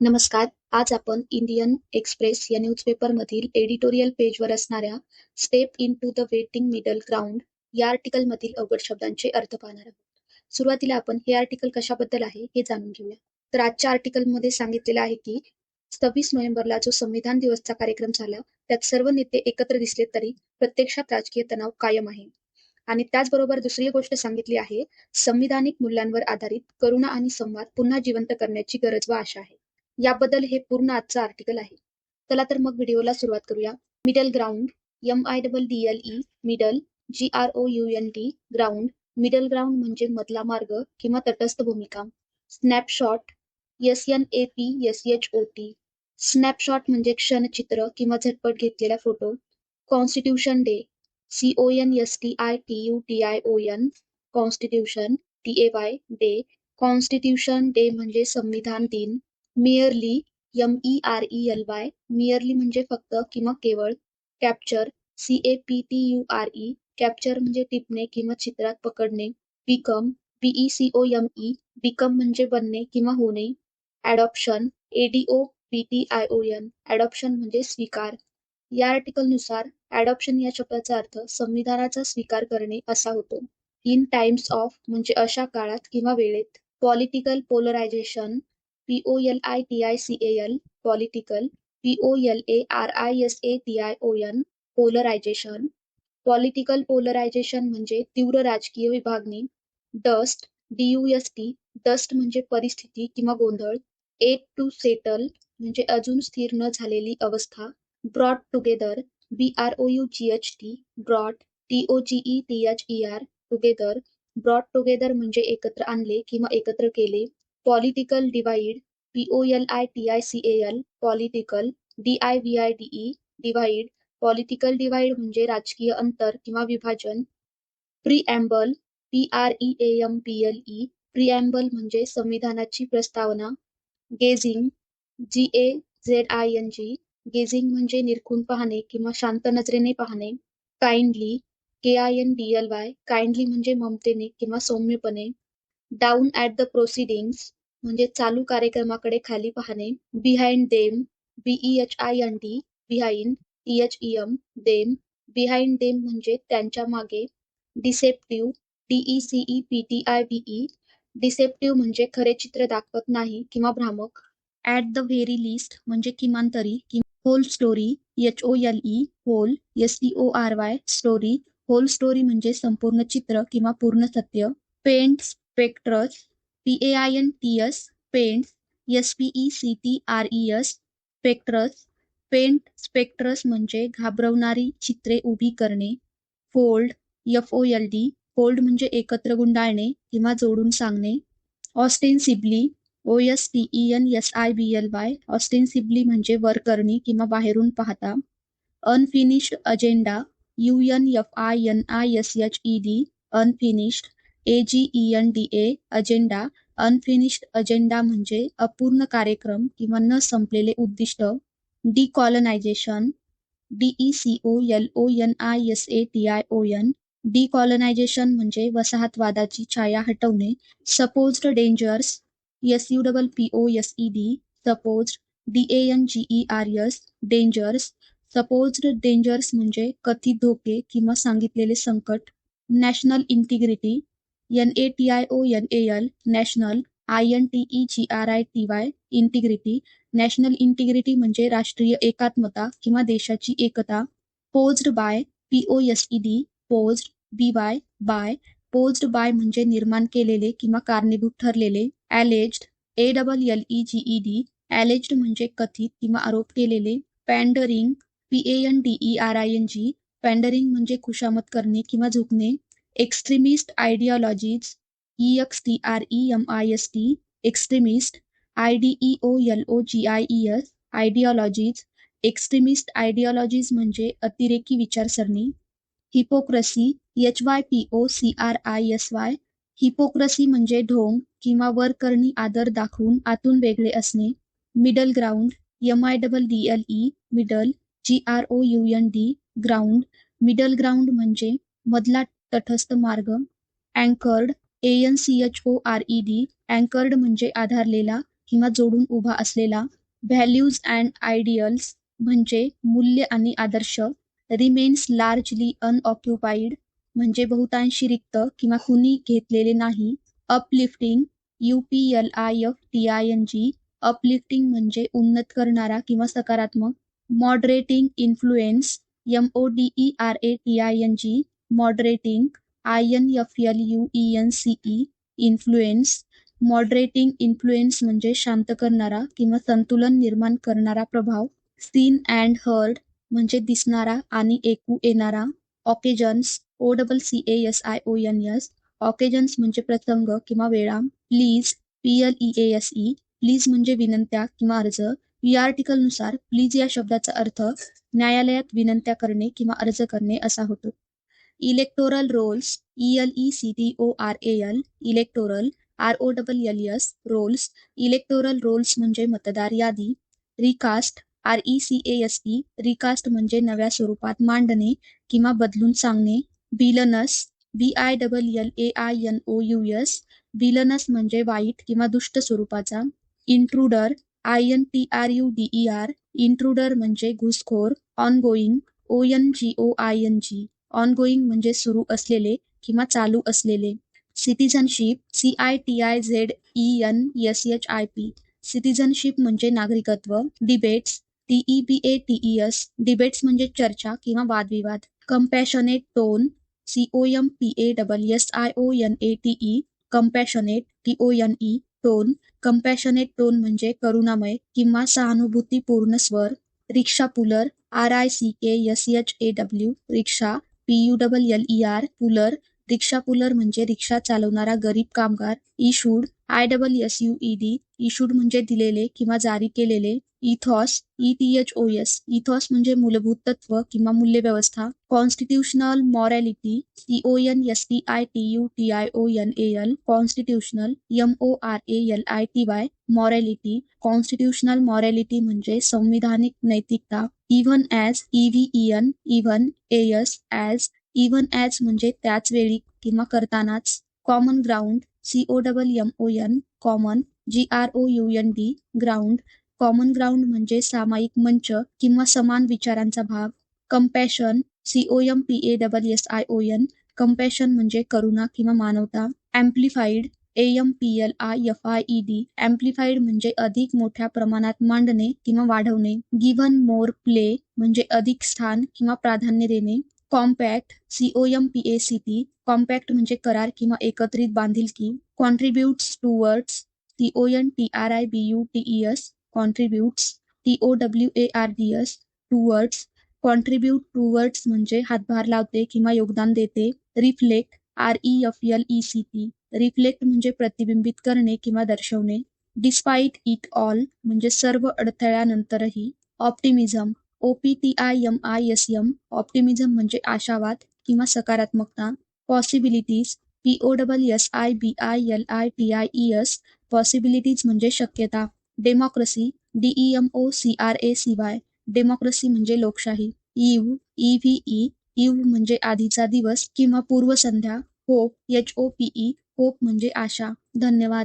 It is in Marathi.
नमस्कार. आज आपण इंडियन एक्सप्रेस या न्यूजपेपरमधील एडिटोरियल पेजवर असणाऱ्या step in to the waiting middle ground या आर्टिकलमधील अवघड शब्दांचे अर्थ पाहणार आहोत. सुरुवातीला आपण हे आर्टिकल कशाबद्दल आहे हे जाणून घेऊया. तर आजच्या आर्टिकलमध्ये सांगितलेलं आहे की सव्वीस नोव्हेंबरला जो संविधान दिवसचा कार्यक्रम झाला त्यात सर्व नेते एकत्र दिसले तरी प्रत्यक्षात राजकीय तणाव कायम आहे. आणि त्याचबरोबर दुसरी गोष्ट सांगितली आहे संविधानिक मूल्यांवर आधारित करुणा आणि संवाद पुन्हा जिवंत करण्याची गरज व आशा आहे. याबद्दल हे पूर्ण आजचं आर्टिकल आहे. चला तर मग व्हिडिओला सुरुवात करूया. Middle ground M I double D L E middle G R O U N D ground middle ground म्हणजे मधला मार्ग किंवा तटस्थ भूमिका. Snapshot S N A P S H O T snapshot म्हणजे क्षणचित्र किंवा झटपट घेतलेला photo. Constitution day C O N S T I T U T I O N constitution D A Y day constitution day म्हणजे संविधान दिन. Merely M E R E L Y merely म्हणजे फक्त किंवा केवळ. Capture C A P T U R E capture म्हणजे टिपणे किंवा चित्रात पकडणे. Become B E C O M E become म्हणजे बनणे किंवा होणे. Adoption A D O P T I O N adoption म्हणजे स्वीकार. या आर्टिकलनुसार ॲडॉप्शन या शब्दाचा अर्थ संविधानाचा स्वीकार करणे असा होतो. इन टाइम्स ऑफ म्हणजे अशा काळात किंवा वेळेत. Political polarisation P O L I T I C A L political P O L A R I S A T I O N polarisation political polarisation म्हणजे तीव्र राजकीय विभागणी. Dust D U S T dust म्हणजे परिस्थिती किंवा गोंधळ. एट टू सेटल म्हणजे अजून स्थिर न झालेली अवस्था. Brought together B R O U G H T brought T O G E T H E R together brought together म्हणजे एकत्र आणले किंवा एकत्र केले. Political divide P O L I T I C A L political D I V I D E divide political divide म्हणजे राजकीय अंतर किंवा विभाजन. Preamble P R E A M P L E preamble म्हणजे संविधानाची प्रस्तावना. Gazing G A Z I N G gazing म्हणजे निरखून पाहणे किंवा शांत नजरेने पाहणे. Kindly K I N D L Y kindly म्हणजे ममतेने किंवा सौम्यपणे. डाऊन ॲट द प्रोसिडिंग्स म्हणजे चालू कार्यक्रमाकडे खाली पाहणे. Behind them B E H I N D behind T H E M them behind them म्हणजे त्यांच्या मागे. Deceptive D E C E P T I V E deceptive म्हणजे खरे चित्र दाखवत नाही किंवा भ्रामक. ॲट द व्हेरी लिस्ट म्हणजे किमान तरी whole story H O L E whole S E O R Y story whole story म्हणजे संपूर्ण चित्र किंवा पूर्ण सत्य. Paint spectres P A I N T S paints S P E C T R E S spectres paint spectres म्हणजे घाबरवणारी चित्रे उभी करणे. Fold F O L D fold म्हणजे एकत्र गुंडाळणे किंवा जोडून सांगणे. Ostensibly O S T E N S I B L Y ostensibly म्हणजे वर करणे किंवा बाहेरून पाहता. Unfinished agenda U N F I N I S H E D unfinished A G E N D A agenda unfinished agenda म्हणजे अपूर्ण कार्यक्रम किंवा न संपलेले उद्दिष्ट. Decolonisation D E C O L O N I S A T I O N decolonisation म्हणजे वसाहतवादाची छाया हटवणे. Supposed dangers S U double P O S E D suppose D N G E R S dangers supposed dangers म्हणजे कथित धोके किंवा सांगितलेले संकट. National integrity N A T I O N A L national I N T E G R I T Y integrity national integrity म्हणजे राष्ट्रीय एकात्मता किंवा देशाची एकता. Posed by P O S E D posed B Y by posed by म्हणजे निर्माण केलेले किंवा कारणीभूत ठरलेले. Alleged A double L E G E D alleged म्हणजे कथित किंवा आरोप केलेले. Pandering P A N D E R I N G pandering म्हणजे खुशामत करणे किंवा झुकणे. Extremist ideologies E X T R E M I S T extremist I D E O L O G I E S ideologies extremist ideologies म्हणजे अतिरेकी विचारसरणी. Hypocrisy H Y P O C R I S Y hypocrisy म्हणजे ढोंग किंवा वर करणी आदर दाखवून आतून वेगळे असणे. Middle ground M I double D L E middle G R O U N D ground middle ground म्हणजे मधला तटस्थ मार्ग. Anchored A N C H O R E D anchored म्हणजे आधारलेला किंवा जोडून उभा असलेला. व्हॅल्यूज अँड आयडियल्स म्हणजे मूल्य आणि आदर्श. रिमेन्स लार्जली अनऑक्युपाईड म्हणजे बहुतांशी रिक्त किंवा कुणी घेतलेले नाही. Uplifting U P L I F T I N G uplifting म्हणजे उन्नत करणारा किंवा सकारात्मक. Moderating influence M O D E R A T I N G moderating I N F L U E N C E influence moderating influence म्हणजे शांत करणारा किंवा संतुलन निर्माण करणारा प्रभाव. सीन अँड हर्ड म्हणजे दिसणारा आणि ऐकू येणारा. Occasions O double C A S I O N S occasions म्हणजे प्रसंग किंवा वेळा. Please P L E A S E please म्हणजे विनंत्या किंवा अर्ज. या आर्टिकलनुसार प्लीज या शब्दाचा अर्थ न्यायालयात विनंत्या करणे किंवा अर्ज करणे असा होतो. Electoral rolls E L E C T O R A L electoral R O double L S rolls electoral rolls म्हणजे मतदार यादी recast R E C A S E recast म्हणजे नव्या स्वरूपात मांडणे किंवा बदलून सांगणे villainous V I double L A I N O U S villainous म्हणजे वाईट किंवा दुष्ट स्वरूपाचा intruder I N T R U D E R intruder म्हणजे घुसखोर ongoing O N G O I N G ongoing म्हणजे सुरू असलेले किंवा चालू असलेले. Citizenship C I T I Z E N S H I P citizenship म्हणजे नागरिकत्व debates D E B A T E S debates म्हणजे चर्चा किंवा वादविवाद. Compassionate tone C O M P A double S I O N A T E compassionate T O N E tone compassionate tone म्हणजे करुणामय किंवा सहानुभूतीपूर्ण स्वर. Rickshaw puller R I C K S H A W rickshaw. P U double L E R puller rickshaw puller म्हणजे रिक्षा चालवणारा गरीब कामगार issued I double S U E D issued म्हणजे दिलेले किंवा जारी केलेले ethos E T H O S ethos म्हणजे मूलभूत तत्व किंवा मूल्य व्यवस्था constitutional morality C O N S T I T U T I O N A L constitutional M O R A L I T Y morality constitutional morality म्हणजे संविधानिक नैतिकता even as E V E N even S as even as म्हणजे त्याच वेळी किंवा करतानाच common ground C O double M O N common G R O U N D ground common ground म्हणजे सामायिक मंच किंवा समान विचारांचा भाग. Compassion C O M P A double S I O N compassion म्हणजे करुणा किंवा मानवता. Amplified A M P L I F I E D amplified म्हणजे अधिक मोठ्या प्रमाणात मांडणे किंवा वाढवणे. गिव्हन मोर प्ले म्हणजे अधिक स्थान किंवा प्राधान्य देणे. Compact C O M P A C T compact म्हणजे करार किंवा एकत्रित बांधिलकी contributes towards T O N T R I B U T E S contributes T O W A R D S towards contribute towards म्हणजे हातभार लावते किंवा योगदान देते reflect R E F L E C T reflect म्हणजे प्रतिबिंबित करणे किंवा दर्शवणे डिस्पाईट इट ऑल म्हणजे सर्व अडथळ्यानंतरही optimism T I M I S M optimism म्हणजे आशावाद किंवा सकारात्मकता possibilities P O double S I B I L I T I E S possibilities म्हणजे शक्यता democracy D E M O C R A C Y democracy म्हणजे लोकशाही ईव ई व्ही ई म्हणजे आधीचा दिवस किंवा पूर्वसंध्या hope H O P E hope म्हणजे आशा. धन्यवाद.